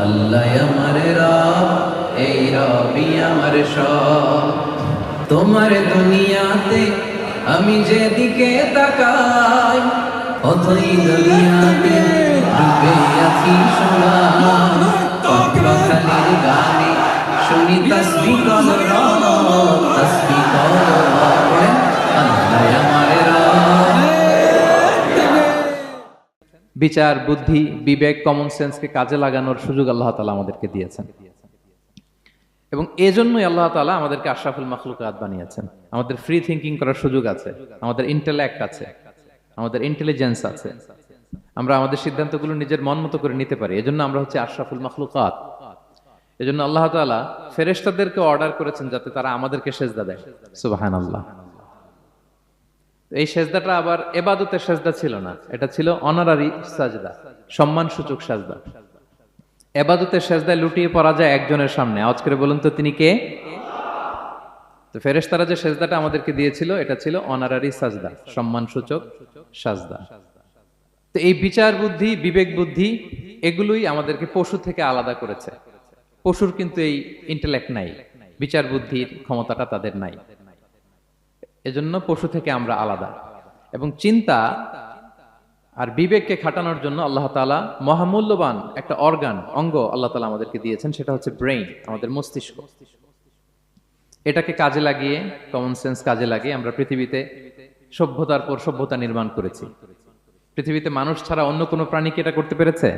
আল্লাহ আমার রব এই রবি আমার সব। তোমার দুনিয়াতে আমি যেদিকে তাকাই অথই দুনিয়াতে বিচার, বুদ্ধি, বিবেক কমন সেন্সকে কাজে লাগানোর সুযোগ আল্লাহ তালা আমাদেরকে দিয়েছেন। এবং এজন্যই আল্লাহ তালা আমাদেরকে আশরাফুল মাখলুকাত বানিয়েছেন। আমাদের ফ্রি থিঙ্কিং করার সুযোগ আছে, আমাদের ইন্টেলেক্ট আছে, আমাদের ইন্টেলিজেন্স আছে। আমরা আমাদের সিদ্ধান্তগুলো নিজের মন মতো করে নিতে পারি, এজন্য আমরা হচ্ছে আশরাফুল মাখলুকাত। এজন্য আল্লাহ তাআলা ফেরেশতাদেরকে অর্ডার করেছেন যাতে তারা আমাদেরকে সেজদা দেয়। সুবহানাল্লাহ। এই সেজদাটা আবার এবাদতের সেজদা ছিল না। এটা ছিল অনারারি সাজদা সম্মান সূচক সাজদা। এবাদতের সেজদায় লুটিয়ে পড়া যায় একজনের সামনে। আওয়াজ করে বলুন তো, তিনি কে? তো ফেরেশতারা যে সেজদাটা আমাদেরকে দিয়েছিল, এটা ছিল অনারারি সাজদা সম্মান সূচক সাজদা। তো এই বিচার বুদ্ধি, বিবেক বুদ্ধি, এগুলোই আমাদেরকে পশু থেকে আলাদা করেছে। পশুর কিন্তু এই ইন্টেলেক্ট নাই। বিচার বুদ্ধির ক্ষমতাটা তাদের নাই। এজন্য পশু থেকে আমরা আলাদা। এবং চিন্তা আর বিবেককে খাটানোর জন্য আল্লাহ তালা মহামূল্যবান একটা অর্গান, অঙ্গ আল্লাহ তালা আমাদেরকে দিয়েছেন, সেটা হচ্ছে ব্রেইন, আমাদের মস্তিষ্ক। এটাকে কাজে লাগিয়ে কমন সেন্স কাজে লাগিয়ে আমরা পৃথিবীতে সভ্যতার পর সভ্যতা নির্মাণ করেছি। পৃথিবীতে মানুষ ছাড়া অন্য কোনো প্রাণী কি এটা করতে পেরেছে?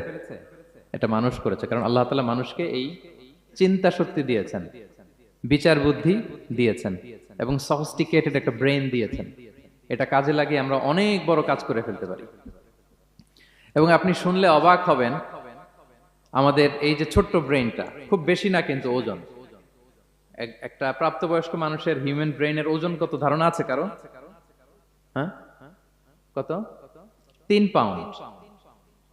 এটা মানুষ করেছে, কারণ আল্লাহ তালা মানুষকে এই চিন্তা শক্তি দিয়েছেন, বিচার বুদ্ধি দিয়েছেন। এবং সফিস্টিকেটেড একটা ব্রেন দিয়েছেন। এটা কাজে লাগিয়ে আমরা অনেক বড় কাজ করে ফেলতে পারি। এবং আপনি শুনলে অবাক হবেন, আমাদের এই যে ছোট্ট ব্রেনটা খুব বেশি না কিন্তু ওজন। একটা প্রাপ্তবয়স্ক মানুষের হিউম্যান ব্রেনের ওজন কত? ধারণা আছে কারও? হ্যাঁ? কত? তিন pound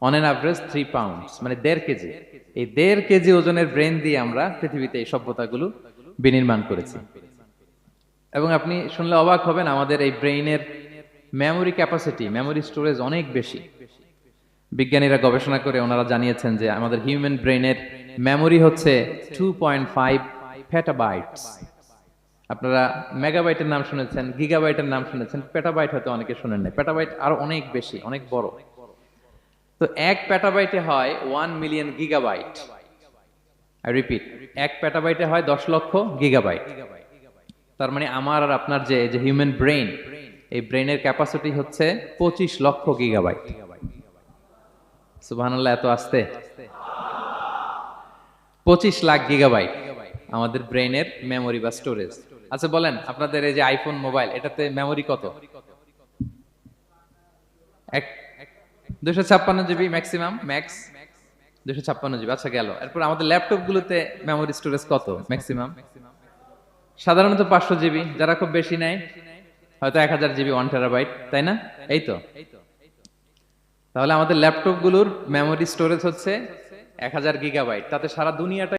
on an average three pound মানে দেড় কেজি। এই দেড় কেজি ওজনের ব্রেন দিয়ে আমরা পৃথিবীতে এই সভ্যতাগুলো বিনির্মাণ করেছি। এবং আপনি শুনলে অবাক হবেন, আমাদের এই ব্রেইনের মেমোরি ক্যাপাসিটি মেমোরি স্টোরেজ অনেক বেশি। বিজ্ঞানীরা গবেষণা করে ওনারা জানিয়েছেন যে আমাদের হিউম্যান ব্রেইনের মেমোরি হচ্ছে টু পয়েন্ট ফাইভ আপনারা মেগাবাইটের নাম শুনেছেন গিগাবাইটের নাম শুনেছেন পেটাবাইট হয়তো অনেকে শুনেন নাই। পেটাবাইট আরও অনেক বেশি, অনেক বড়। তো এক পেটাবাইটে হয় one million gigabyte I repeat এক পেটাবাইটে হয় দশ লক্ষ গিগাবাইট তার মানে আমার আর আপনার যে যে হিউম্যান ব্রেইন এই ব্রেইনের ক্যাপাসিটি হচ্ছে পঁচিশ লক্ষ গিগাবাইট সুবহানাল্লাহ, এত আসতে? পঁচিশ লাখ গিগাবাইট আমাদের ব্রেইনের মেমোরি বা স্টোরেজ আচ্ছা বলেন, আপনাদের এই যে আইফোন মোবাইল এটাতে মেমোরি কত? এক দুশো ছাপ্পান্ন জিবি ম্যাক্সিমাম ম্যাক্স দুশো ছাপ্পান্ন জিবি আচ্ছা গেল। এরপর আমাদের ল্যাপটপ গুলোতে মেমোরি স্টোরেজ কত ম্যাক্সিমাম সাধারণত পাঁচশো জিবি, যারা খুব বেশি নেয়, হয়তো এক হাজার জিবি ওয়ান টেরাবাইট তাই না? এই তো। তাহলে আমাদের ল্যাপটপগুলোর মেমোরি স্টোরেজ হচ্ছে এক হাজার গিগাবাইট তাতে সারা দুনিয়াটা